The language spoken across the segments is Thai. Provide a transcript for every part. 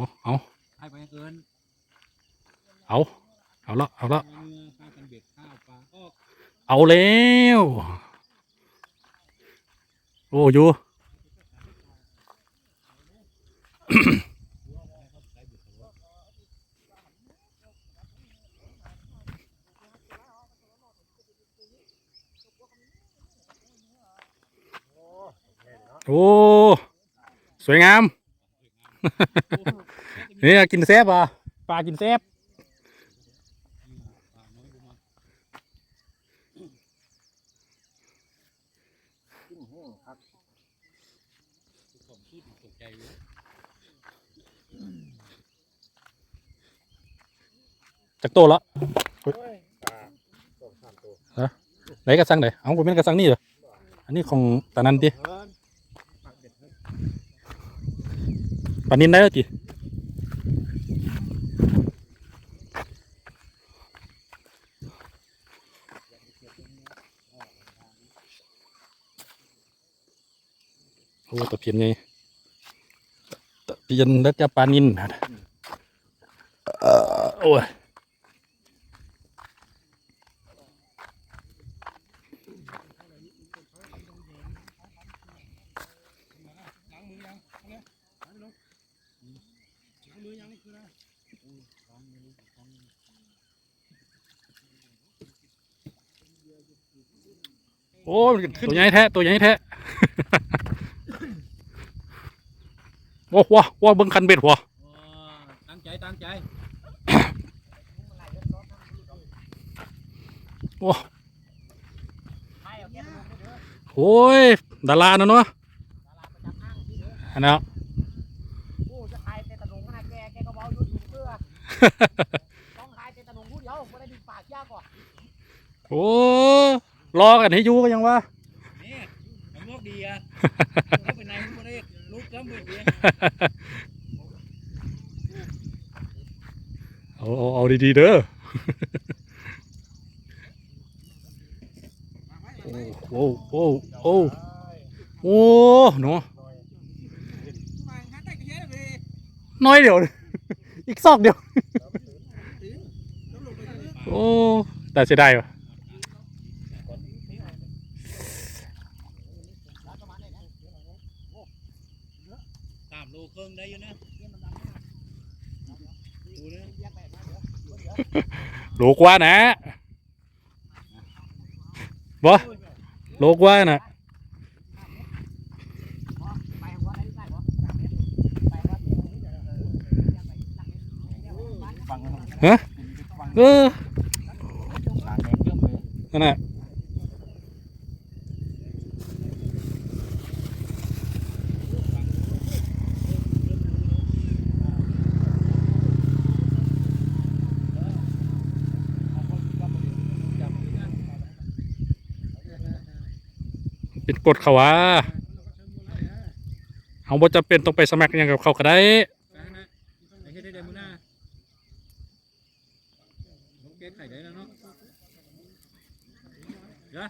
เอาเอาให้ไปเกินเอา เอาละเอาละเนื้อปลากันเบ็ดข้าวปลาออกเอาแล้วโอ้อยู่โอ้ สวยงาม นี่กินแซบอะปลากินแซบปลาน้อยลงมาผมพูดตกใจเลยจากโตละฮะไหนกระสังไหนเอาผมเป็นกระสังนี่เหรออันนี้ของตานันติปานินได้แล้วติ โอ้ตะเพียนไงตะเพียนแล้วจะปลานินนะโอ้ยโอ้ยตัวใหญ่แท้ ตัวใหญ่แท้ โอ้ว้าว้าเบิ้งคันเบ็ดว้าโอ้ตั้งใจตั้งใจโอ้ยดารานะเนาะอันนั้นกูจะขายแต่ตะหนงมาแกแกก็เว้าอยู่อยู่เพื่อต้องขายแต่ตะหนงผู้เดียวบ่ได้ดึงปากยากกว่าโอ้รอกันให้อยู่ก็ยังว่านี่มันงอกดีอะเข้าไปในมันไม่ เอาเอาเอาดีๆเด้อโอ้โอ้โอ้โอ้เนาะน้อยเดี๋ยว อีกซอกเดียว โอ้แต่เสียดายว่ะ สามโลครึ่งได้อยู่นะดูนะ โลกว่านะบ่โลกว่านะ ไปหัวไดเออตาแดงเยิ่มเลยนั่นน่ะเป็นกฎเขาว่าเขาบ่จำเป็นต้องไปสมัครหยังกับเขาก็ได้เอาโอเคไข่ได้แล้วเนาะเดี๋ยว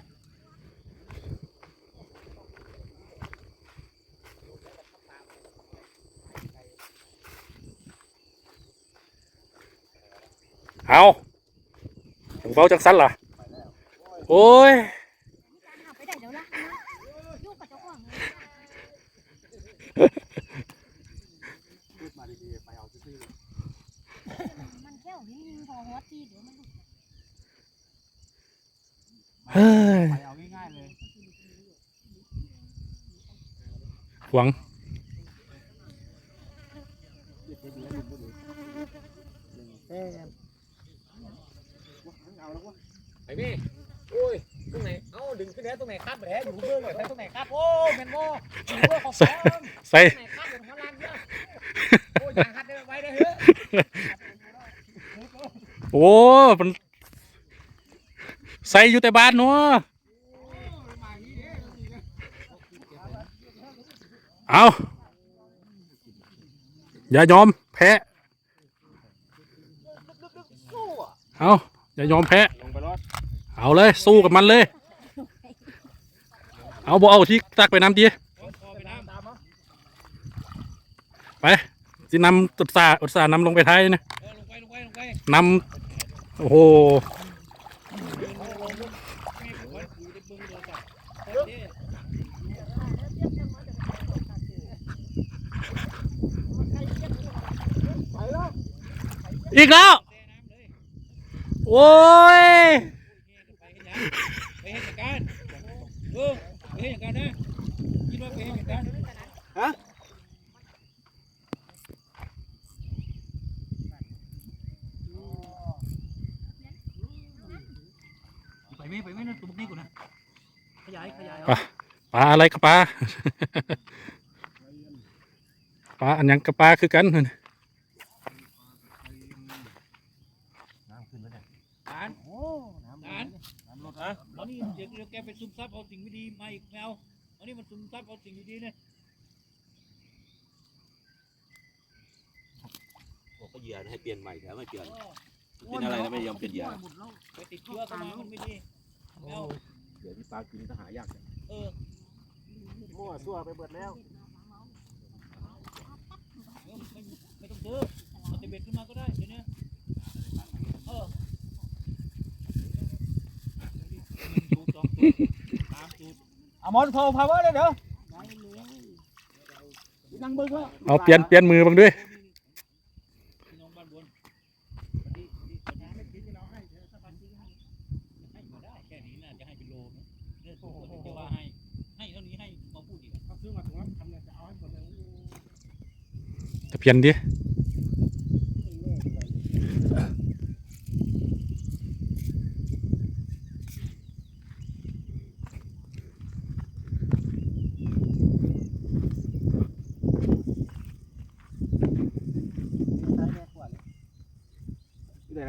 เอาถึงเฝ้าจังสันล่ะ โอ้ย ไปได้เดี๋ยวละยุ่งกับเจ้าของเลย มันแค่หินยิงพอหัวตีเดี๋ยวมันเฮ้ยไปเอาง่ายๆเลยหวังไอ้พี่โอ้ยตรงไหน ดึงขึ้นแล้วตรงไหนครับแหมอยู่เบื้องเลยตรงไหนครับโอ้แม่นบ่อยู่เบื้องของผมใส่ตรงไหนครับอยู่ข้างล่างเนี่ยโอ้ยอย่างฮัดได้ไว้ได้เฮ้ยโอ้มันใส่อยู่แต่บ้านเนาะเอาอย่ายอมแพ้สู้อะเอาอย่ายอมแพ้ลงไปรอดเอาเลยสู้กับมันเลย เอาบ่เอาที่ตักไปน้ำดีพอไปน้ำตามมาไปสินำอุตสาห์อุตสาห์นำลงไปท้ายนะเออลงไปลงไปลงไปนำโอ้โหแม่ผมว่าคุยได้เบิ้งโดนจับเด้อีกแล้วแช่น้ำเลยโอ้ยไปกันยังไปเห็นจัดการ เออไปเห็นจัดการนะคิดว่าไปเห็นจัดการไปไม่ไปไม่นั่นตัวพวกนี้กูนะขยายขยายปลาปลาอะไรกับปลาปลาอันยังกับปลาคือกัน ฐานฐานฮะเอานี่เดี๋ยวเดี๋ยวแก ไปซุ่มซับเอาสิ่งไม่ดีมาอีกแมวเอานี่มันซุ่มซับเอาสิ่งดีๆเนี่ยบอกก็เหยื่อให้เปลี่ยนใหม่แถมไม่เปลี่ยนเป็นอะไรนะไม่ยอมเปลี่ยนเหยื่อไปติดเชื้อเข้ามามันไม่ดีแมวเดี๋ยวที่ปลากินก็หายากจังเออมั่วซั่วไปเบิดแล้วไม่ไม่ต้องซื้อเอาแต่เบ็ดขึ้นมาก็ได้เดี๋ยวนี้เออจูดสองจูดสามจูด เอามอนโทรพาวเวอร์เลยเดี๋ยวนั่งเบิ้งเถอะเอาเปลี่ยนเปลี่ยนมือบ้างด้วยพี่น้องบ้านบนดีดีดีไม่คิดที่เราให้เดี๋ยวสักพันที่ให้ให้มาได้แค่นี้น่าจะให้เป็นโลนะเนี่ยทุกคนจะว่าให้ให้เท่านี้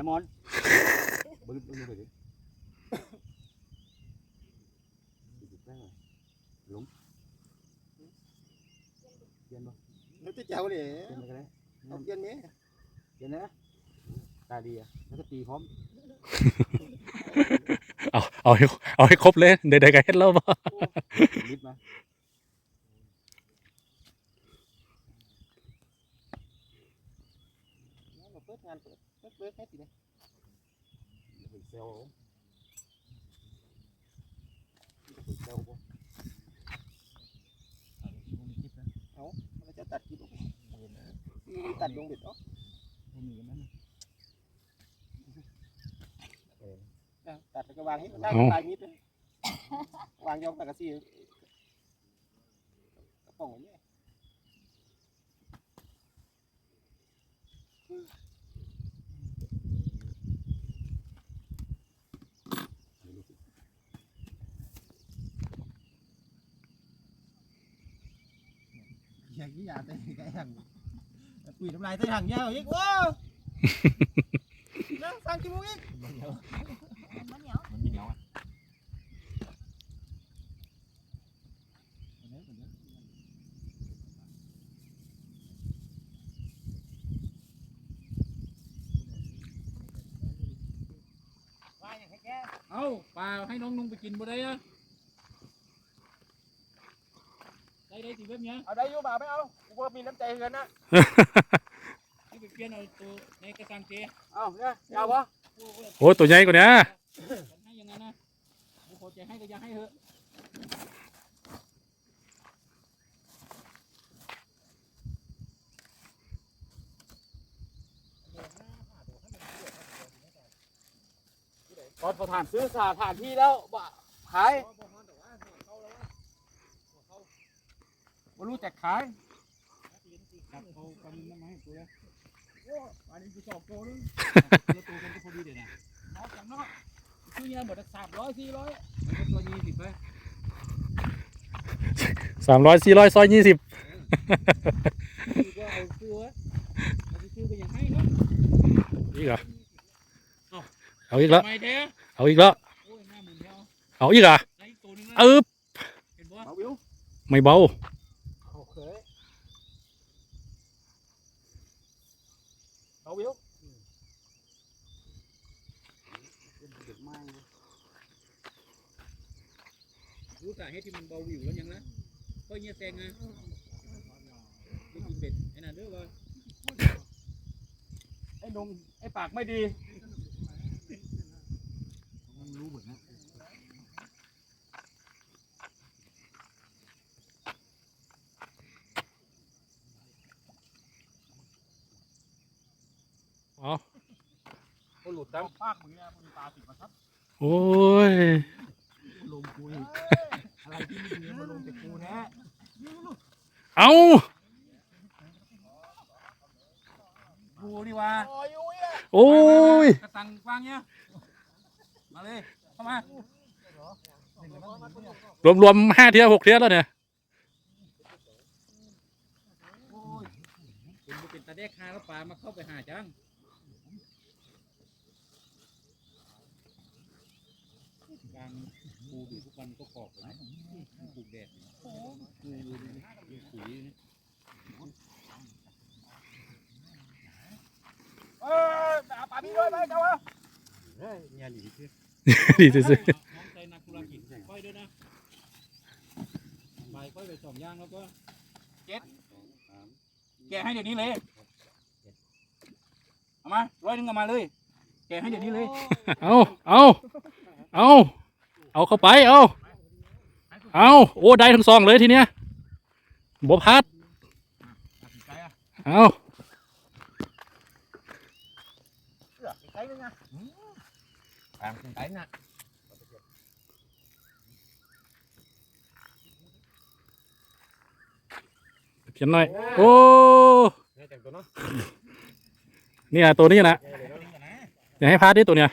ให้มาพูดอีกเขาซื้อมาถึงว่าทำเนี่ยจะเอาให้หมดเลยตะเพียนดิที่ไหนนะมอนบึ้งบึ้งไปดิลุงเปลี่ยนบ่แล้วจะเจ้าเลยเปลี่ยนไปกันเลยเอาเย็นนี้เปลี่ยนนะตาดีอะแล้วก็ตีพร้อมเอาเอาให้เอาให้ครบเลยเดี๋ยวๆก็เฮ็ดแล้วบ่นิดมา เปิดงานเปิดเปิดเปิดให้ติเลย ไปเซลล์ไปเซลล์บ่มันจะตัดกี่ลูกตัดลงเบ็ดเนาะตัด แล้วก็วางให้มันได้ปลายมิดเลยวางยอง ไก่หังปุ๋ยน้ำลายเตะหังยาวอีกว้าวนะสั่งกี่โมงอีกมันเหนียวมันไม่เหนียวอะว่าอย่างแกเอ้าปลาให้น้องนุ่งไปกินบ่ได้อะได้ได้สิเว็บเนี้ยเอาได้อยู่บ่าไม่เอากูว่ามีน้ำใจเกินนะนี่ไปเปลี่ยนเอาตัวในกระสังเจเอาเนี่ยยาววะโอ้ตัวใหญ่กว่านี้ให้อย่างนั้นนะกูพอใจให้ก็อย่าให้เถอะตอนประธานซื้อสถานที่แล้วบ่ขาย บ่รู้จักขายจับเอากำน้ำมาให้กูเลยโอ้อันนี้กูสอบโตนึงตัวตัวกันก็พอดีเดี๋ยวนะเอาจังเนาะซื้อเนี่ยหมดสามร้อยสี่ร้อยมันก็ตัวยี่สิบไปสามร้อยสี่ร้อยซอยยี่สิบซื้อก็เอาซื้อวะเอาไปซื้อไปอย่างให้เนาะอีกเหรอเอาอีกแล้วทำไมแท้เอาอีกแล้วโอ้ยหน้าหมื่นเดียวเอาอีกเหรอได้อีกตัวหนึงนะเอึบเห็นบ่เอาวิวไม่เบา โอเคเอาวิว รู้สาเหตุที่มันเบาวิว แล้วยังนะก็เงี้ยแซงไงไม่กินเบ็ดไอ้นั่นเด้อว่านงไอ้ปากไม่ดีเอาก็หลุดตามปากมึงเนี่ยมึงตาติดมาครับ โอ้ยลงกูอีกอะไรที่ไม่ดีมาลงจากกูแน่ เอากูนี่ว่าโอ้ยอุ้ยอะโอ้ยกระตังกวางเนี่ยมาเลยเข้ามารวมรวมๆห้าเทียหกเทียแล้วเนี่ยโอ้ยเป็นบ่เป็นตาแดกหาแล้วปลามาเข้าไปหาจังกลาง ปูดูทุกวันก็ขอบนะปลูกแดดนี่ดูดูดูดูขุยนี่เออเอาปลาพี่ด้วยไปเจ้าวะเนี่ยหลีคือดีซื่อน้องใจนักธุรกิจค่อยด้วยนะใบค่อยไปสองย่างแล้วก็เจ็ดแกให้เดี๋ยวนี้เลยเอามาร้อยหนึ่งเอามาเลย แกให้เดี๋ยวนี้เลย เอาเอาเอา เอาเข้าไป เอาเอาโอ้ได้ทั้งซองเลยทีเนี้ยบ่พัดเอาเสือกไก่นึงนะปลาไก่น่ะเขียนหน่อย โอ้เนี่ยตัวนี้นะอย่าให้พลาดดิตัวเนี้ย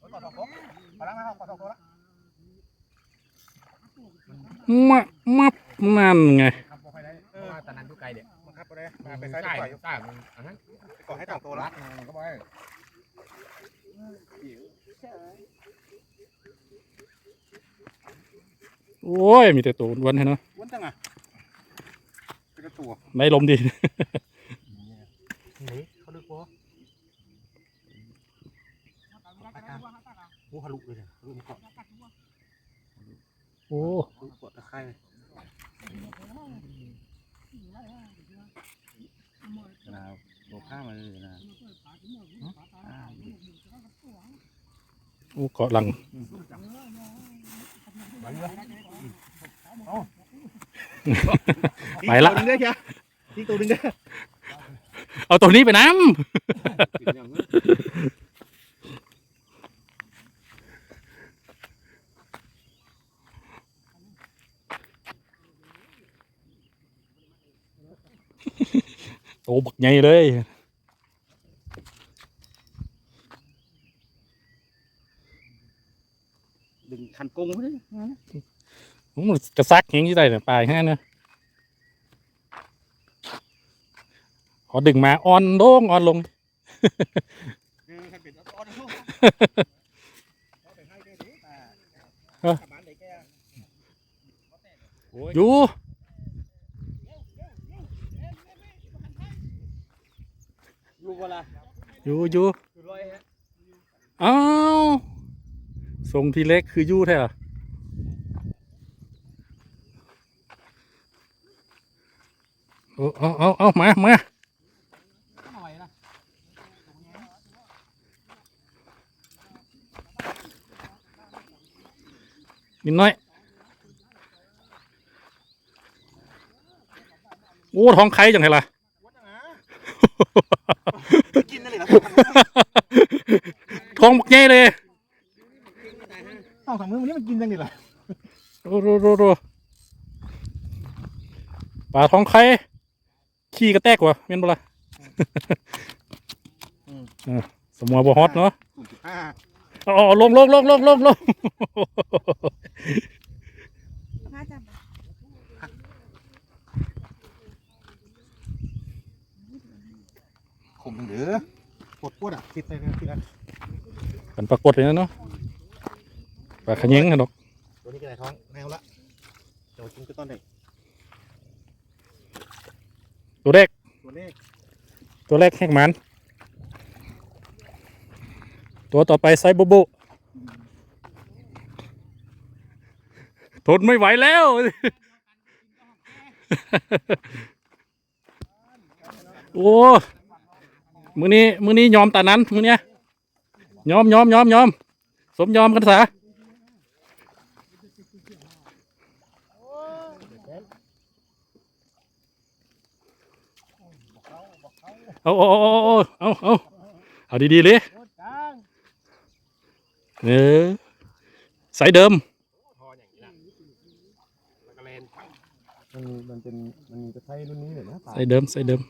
ขอสองตัวขอล้างนะครับขอสองตัวละ มับมับ นั่นไงครับพอไปได้เออตอนนั้นทุกไก่เด็กมันครับพอได้มาไปใส่ไปก่อนใส่มันอันนั้นก่อให้สองตัวละก็ไปโอ้ยมีแต่ตัวอ้วนๆให้เนาะวนจังอะเป็นกระตัวได้ลมดีนี่เขาดึกปะโอ้ฮารุเลยเนี่ยฮารุมันเกาะ โอ้ ฮารุเกาะตะไคร้นะโบข้ามาเลยนะ โอ้เกาะหลังไปละตัวนึงได้จ้ะที่ตัวนึงได้เอาตัวนี้ไปน้กินอย่างนั้นำโตบักใหญ่เลย ดึงคันกงเลย อืมกระซักเฮงที่ใดเนี่ยปลายแค่เนี่ยพอดึงมาอ่อนโล่งอ่อนลงคือคันเป็นอ้อนเขาไปให้แกดิแต่เออบ้านไหนแกอยู่อยู่เวลาอยู่อยู่คือร้อยฮะอ้าวทรงทีเล็กคืออยู่แท้เหรอ เอาเอาเอาเอามามาหน่อยนะนิดหน้อย โอ้ท้องไข่จังไงล่ะกินนั่นเลยนะท้องบักใหญ่เลยสองสามมื้อวันนี้มันกินจังดิล่ะโรโรโรโรปลาท้องไข่ ขี้กระแตกว่ะเม่นบ่ล่ะเออสมอบ่ฮอตเนาะอ่าเอาเอาลงลงลงลงลงลงมาจับขมจังเด้อปวดปวดอะติดไปเลยทีละมันปรากฏเลยนะเนาะปลาขะเยงกันดอกตัวนี้ก็ได้ท้องแนวละเดี๋ยวกินก็ต้นเด็ก ตัวแรกแหกมัน ตัวต่อไปไซบูบูทนไม่ไหวแล้ว โอ้มือนี้มือนี้ยอมตานั้นมือเนี้ยยอมยอมยอมยอมสมยอมกันซะ เอาเอาเอาเอาเอาเอาเอาดีๆเลยโคตรกลางเออสายเดิมมันมันเป็นมันจะใช้รุ่นนี้เลยนะสายเดิมสายเดิม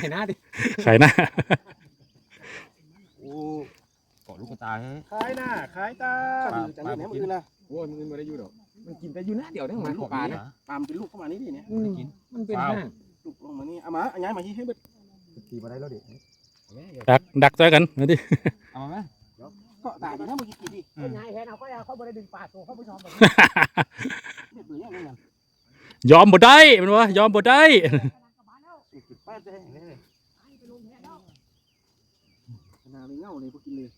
เห็นหน้าดิขายหน้า โอ้กอดลูกตาฮะขายหน้าขายตาจะนี่แหนมอื่นนะโอ้ยมันไม่ได้อยู่หรอกมันกินแต่อยู่หน้าเดียวได้ของมันของปลานะปามเป็นลูกเข้ามานี่ดิเนี่ยกินมันเป็นห้างลูกลงมานี่เอามาเอาย้ายมาที่ให้เบิดตีมาได้แล้วเด็กดักดักใจกันเอาดิเอาไหมเกาะตาดีนะมึงกินดิย้ายแค่เอาก็เอาเขาบริดึงปากตัวเขาผู้ชมแบบนี้เบื่ออย่างนั้นยอมบ่ได้มันวะยอมบ่ได้ ป้าจะให้เลยนาเลยเงาเลยพวกกินเลย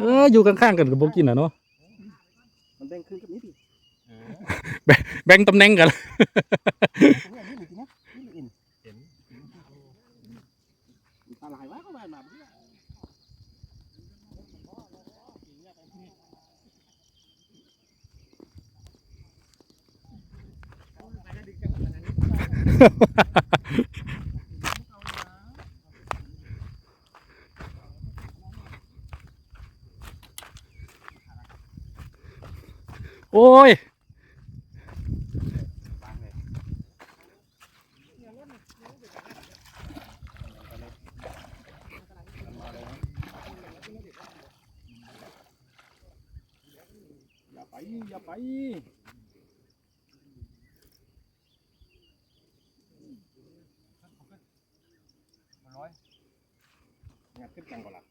เอออยู่ข้างๆกันกับบ่กินอะเนาะมันแบ่งคืนกับนี้ดิแบ่งตำแหน่งกันนี่นี่นี่นะนี่อินเห็นปลาไหลวะเข้ามาแบบนี้ โอ้ยอย่าไปอย่าไปเนี่ยขึ้นจังก่อนละ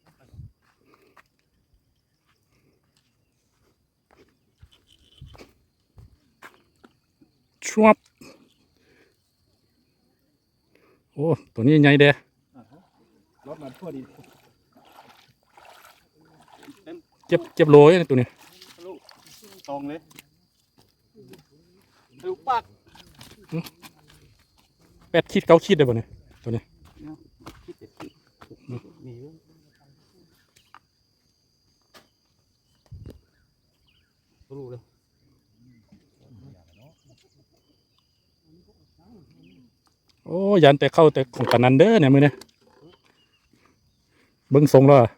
ชวบโอ้ ตัวนี้ใหญ่เด้รถมาทั่วดิเจ็บเจ็บโลยตัวนี้ตรงเลยดูปากแปดขีดเก้าขีดได้บ่เนี่ยตัวนี้ มี รู้เลย โอ้ ยันแต่เข้าแต่ของกันนันเด้อเนี่ยมือเนี่ยเบิ้งทรงแล้วอะ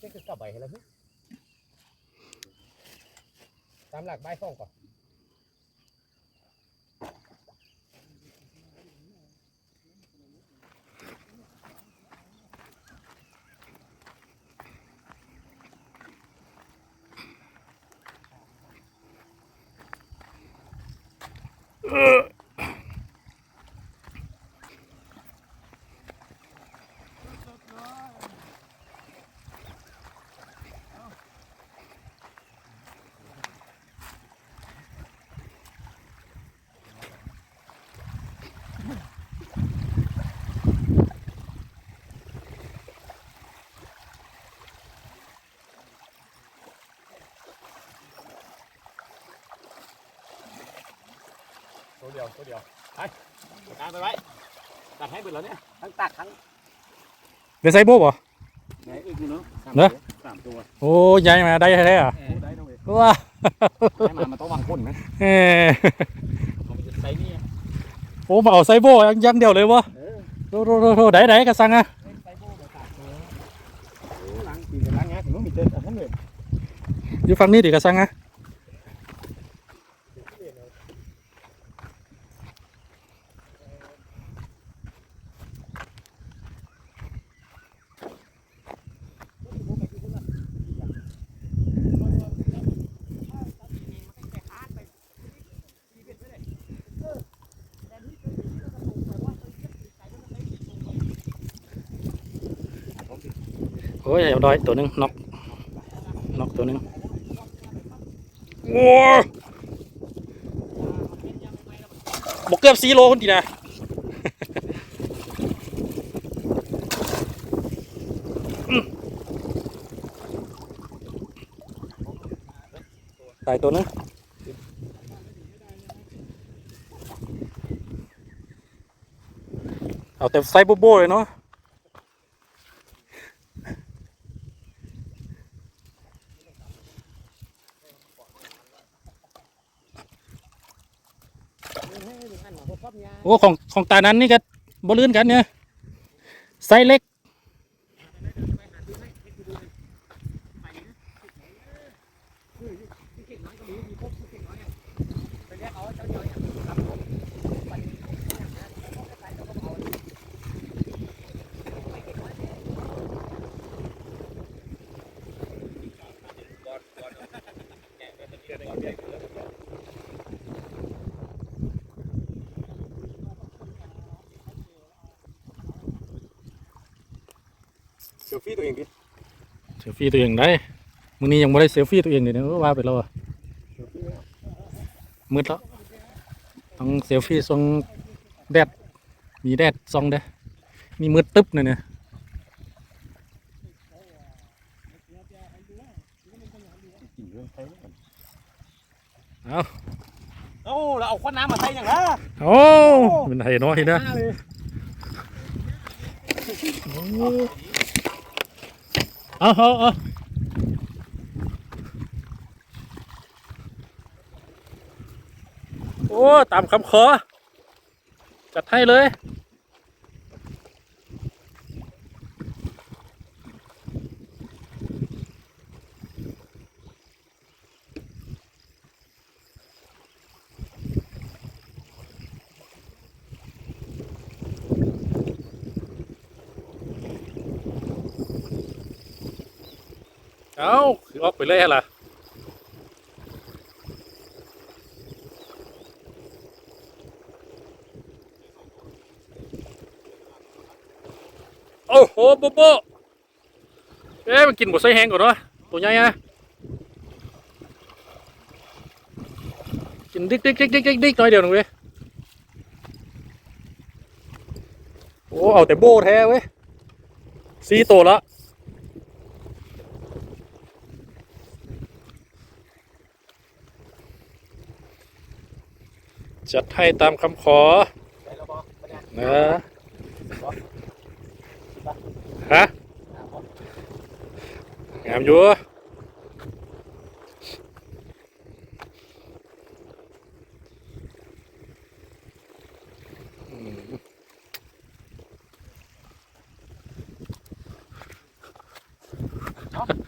นี่คือกลับไปแล้วพี่ ตามหลักใบฟองก่อน ตัวเดียวตัวเดียวไปตามไปไว้ตัดให้เบิดแล้วเนี่ยทั้งตักทั้งเดี๋ยวใส่โบ๊ะบ่ไหนอีกอยู่เนาะเนอะสามตัวโอ้ใหญ่มาได้แท้ๆอะได้นะเว้ยว้าให้มามันต้องวางก้นนะเอ้เอาไปใส่นี่โอ้มาเอาใส่โบ๊ะอยังเดียวเลยวะโทโทโทโทไหนไหนกระสังอะล้างตีกันล้างเงี้ยถึงต้องมีเต้นอะท่านเลยอยู่ฝั่งนี้ดิกระสังอะ โอ้ยเอาดอยตัวหนึงน็อกน็อกตัวหนึงโอ้บอกเกือบสี่โลคนทีนะตายตัวหนึงเอาแต่ไซส์โบโบเลยเนาะ โอ้ของของตานั้นนี่ก็บ่ลื่นกันเนี่ยไซส์เล็ก เซลฟี่ตัวเองดิเซลฟี่ตัวเองได้มึงนี้ยังไม่ได้เซลฟี่ตัวเองเลยนะว่าไปแล้วอะมืดแล้วต้องเซลฟี่ทรงแดดมีแดดซองเด้อมีมืดตึ๊บเลยเนี่ยเอ้าเราเอาขวดน้ำมาใส่อย่างละโอ้มันไห้น้อยนะ เอาเอาเอาโอ้ ตามคำขอ จัดให้เลย เอาคือออกไปเลยล่ะโอ้โหโบโบเอ๊ะมันกินบดไส้แห้งก่อนเนาะตัวใหญ่อะกินดิ๊กดิ๊กดิ๊กดิ๊กดิ๊กดิ๊กน่อยเดียวหนึ่งเว้ยโอ้เอาแต่โบแท้เว้ยสี่ตัวละ จัดให้ตามคำขอนะฮะงามอยู่อืม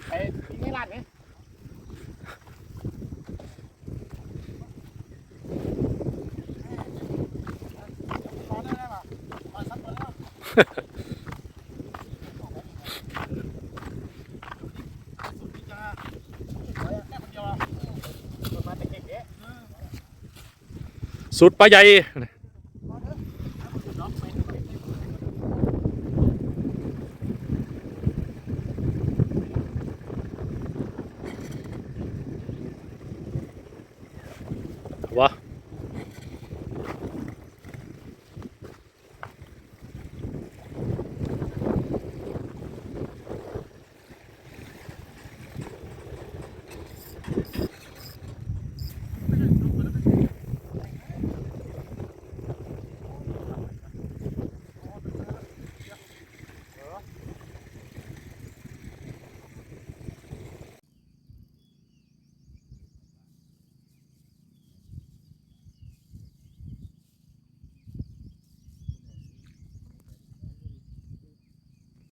ไอ้ที่ไม่ลาดไหม สุดปลาใหญ่